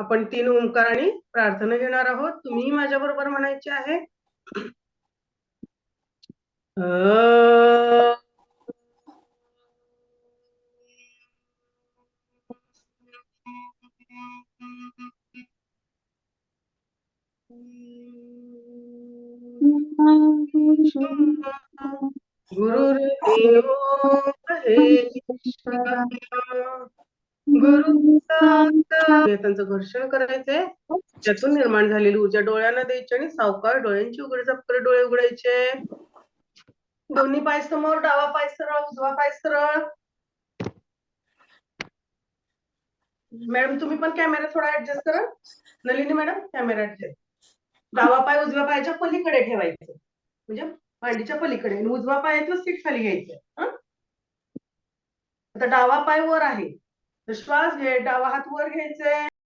आपण तीन ओंकार प्रार्थना घेणार आहोत. तुम्ही माझ्या बरोबर म्हणायचे आहे. गुरुर्देवो गुरु त्यांचं घर्षण करायचंय त्यातून निर्माण झालेली ऊर्जा डोळ्यांना द्यायची आणि सावकार डोळ्यांची उघड झापकर डोळे उघडायचे. दोन्ही पाय समोर डावा पाय सरळ उजवा पाय सरळ. मॅडम तुम्ही पण कॅमेरा थोडा ऍडजस्ट करा. नलिनी मॅडम कॅमेरा ऍडजस्ट डावा पाय उजव्या पायाच्या पलीकडे ठेवायचे. म्हणजे मांडीच्या पलीकडे आणि उजवा तो सीट खाली घ्यायचे. आता डावा पाय वर आहे. श्वास घे डावा हात वर घ्यायचे